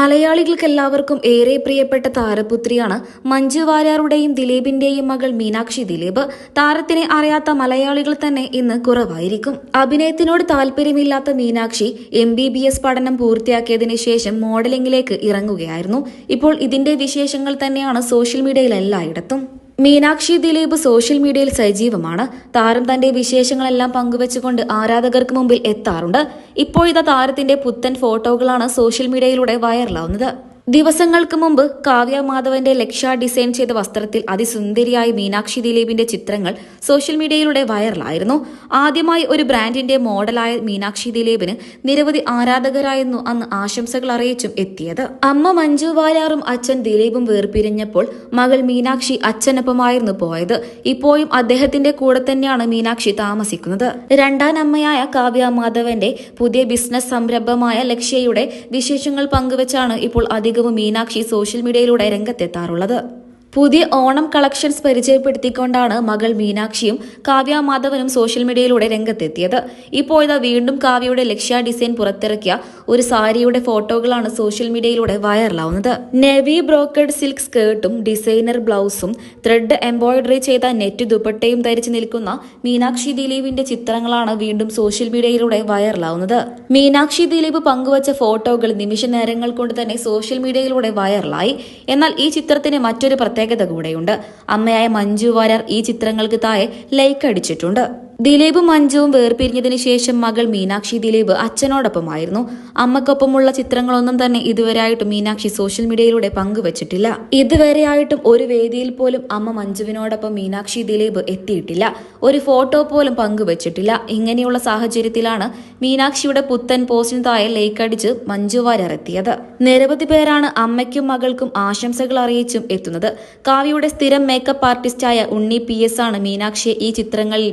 മലയാളികൾക്ക് എല്ലാവർക്കും ഏറെ പ്രിയപ്പെട്ട താരപുത്രിയാണ് മഞ്ജു വാര്യാറുടെയും ദിലീപിന്റെയും മകൾ മീനാക്ഷി ദിലീപ്. താരത്തിനെ അറിയാത്ത മലയാളികൾ തന്നെ ഇന്ന് കുറവായിരിക്കും. അഭിനയത്തിനോട് താല്പര്യമില്ലാത്ത Meenakshi M B B S പഠനം പൂർത്തിയാക്കിയതിനു ശേഷം മോഡലിംഗിലേക്ക് ഇറങ്ങുകയായിരുന്നു. ഇപ്പോൾ ഇതിന്റെ വിശേഷങ്ങൾ തന്നെയാണ് സോഷ്യൽ മീഡിയയിൽ എല്ലായിടത്തും. മീനാക്ഷി ദിലീപ് സോഷ്യൽ മീഡിയയിൽ സജീവമാണ്. താരം തന്റെ വിശേഷങ്ങളെല്ലാം പങ്കുവച്ചുകൊണ്ട് ആരാധകർക്ക് മുമ്പിൽ എത്താറുണ്ട്. ഇപ്പോഴത്തെ താരത്തിന്റെ പുത്തൻ ഫോട്ടോകളാണ് സോഷ്യൽ മീഡിയയിലൂടെ വൈറലാവുന്നത്. ദിവസങ്ങൾക്ക് മുമ്പ് കാവ്യ മാധവന്റെ ലക്ഷ ഡിസൈൻ ചെയ്ത വസ്ത്രത്തിൽ അതിസുന്ദരിയായ മീനാക്ഷി ദിലീപിന്റെ ചിത്രങ്ങൾ സോഷ്യൽ മീഡിയയിലൂടെ വൈറലായിരുന്നു. ആദ്യമായി ഒരു ബ്രാൻഡിന്റെ മോഡലായ മീനാക്ഷി ദിലീപിന് നിരവധി ആരാധകരായിരുന്നു അന്ന് ആശംസകൾ അറിയിച്ചും എത്തിയത്. അമ്മ മഞ്ജു വാര്യാറും അച്ഛൻ ദിലീപും വേർപിരിഞ്ഞപ്പോൾ മകൾ മീനാക്ഷി അച്ഛനൊപ്പമായിരുന്നു പോയത്. ഇപ്പോഴും അദ്ദേഹത്തിന്റെ കൂടെ തന്നെയാണ് മീനാക്ഷി താമസിക്കുന്നത്. രണ്ടാം അമ്മയായ കാവ്യ മാധവന്റെ പുതിയ ബിസിനസ് സംരംഭമായ ലക്ഷ്യയുടെ വിശേഷങ്ങൾ പങ്കുവച്ചാണ് ഇപ്പോൾ അധികവും മീനാക്ഷി സോഷ്യൽ മീഡിയയിലൂടെ രംഗത്തെത്താറുള്ളത്. പുതിയ ഓണം കളക്ഷൻസ് പരിചയപ്പെടുത്തിക്കൊണ്ടാണ് മകൾ മീനാക്ഷിയും കാവ്യ മാധവനും സോഷ്യൽ മീഡിയയിലൂടെ രംഗത്തെത്തിയത്. ഇപ്പോഴത്തെ വീണ്ടും കാവ്യയുടെ ലക്ഷ്യ ഡിസൈൻ പുറത്തിറക്കിയ ഒരു സാരിയുടെ ഫോട്ടോകളാണ് സോഷ്യൽ മീഡിയയിലൂടെ വൈറലാവുന്നത്. നെവി ബ്രോക്കഡ് സിൽക്ക് സ്കേർട്ടും ഡിസൈനർ ബ്ലൗസും ത്രെഡ് എംബ്രോയിഡറി ചെയ്ത നെറ്റ് ദുപ്പട്ടയും ധരിച്ചു നിൽക്കുന്ന മീനാക്ഷി ദിലീപിന്റെ ചിത്രങ്ങളാണ് വീണ്ടും സോഷ്യൽ മീഡിയയിലൂടെ വൈറലാവുന്നത്. മീനാക്ഷി ദിലീപ് പങ്കുവച്ച ഫോട്ടോകൾ നിമിഷ നേരങ്ങൾ കൊണ്ട് തന്നെ സോഷ്യൽ മീഡിയയിലൂടെ വൈറലായി. എന്നാൽ ഈ ചിത്രത്തിന് മറ്റൊരു പ്രത്യേകത കൂടെയുണ്ട്. അമ്മയായ മഞ്ജു വാര്യർ ഈ ചിത്രങ്ങൾക്ക് താഴെ ലൈക്ക് അടിച്ചിട്ടുണ്ട്. ദിലീപും മഞ്ജുവും വേർപിരിഞ്ഞതിനു ശേഷം മകൾ മീനാക്ഷി ദിലീപ് അച്ഛനോടൊപ്പമായിരുന്നു. അമ്മക്കൊപ്പമുള്ള ചിത്രങ്ങളൊന്നും തന്നെ ഇതുവരെയായിട്ടും മീനാക്ഷി സോഷ്യൽ മീഡിയയിലൂടെ പങ്കുവച്ചിട്ടില്ല. ഇതുവരെയായിട്ടും ഒരു വേദിയിൽ പോലും അമ്മ മഞ്ജുവിനോടൊപ്പം മീനാക്ഷി ദിലീപ് എത്തിയിട്ടില്ല. ഒരു ഫോട്ടോ പോലും പങ്കുവച്ചിട്ടില്ല. ഇങ്ങനെയുള്ള സാഹചര്യത്തിലാണ് മീനാക്ഷിയുടെ പുത്തൻ പോസ്റ്റിന് താഴെ ലൈക്ക് അടിച്ച് മഞ്ജു വാര്യർ എത്തിയത്. നിരവധി പേരാണ് അമ്മയ്ക്കും മകൾക്കും ആശംസകൾ അറിയിച്ചും എത്തുന്നത്. കാവ്യയുടെ സ്ഥിരം മേക്കപ്പ് ആർട്ടിസ്റ്റായ ഉണ്ണി പി എസ് ആണ് മീനാക്ഷിയെ ഈ ചിത്രങ്ങളിൽ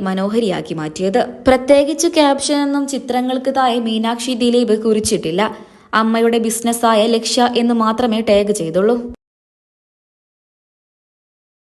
മനോഹരിയാക്കി മാറ്റിയത്. പ്രത്യേകിച്ച് ക്യാപ്ഷനൊന്നും ചിത്രങ്ങൾക്ക് താഴെ മീനാക്ഷി ദിലീപ് കുറിച്ചിട്ടില്ല. അമ്മയുടെ ബിസിനസ്സായ ലക്ഷ്യ എന്ന് മാത്രമേ ടാഗ് ചെയ്തുള്ളൂ.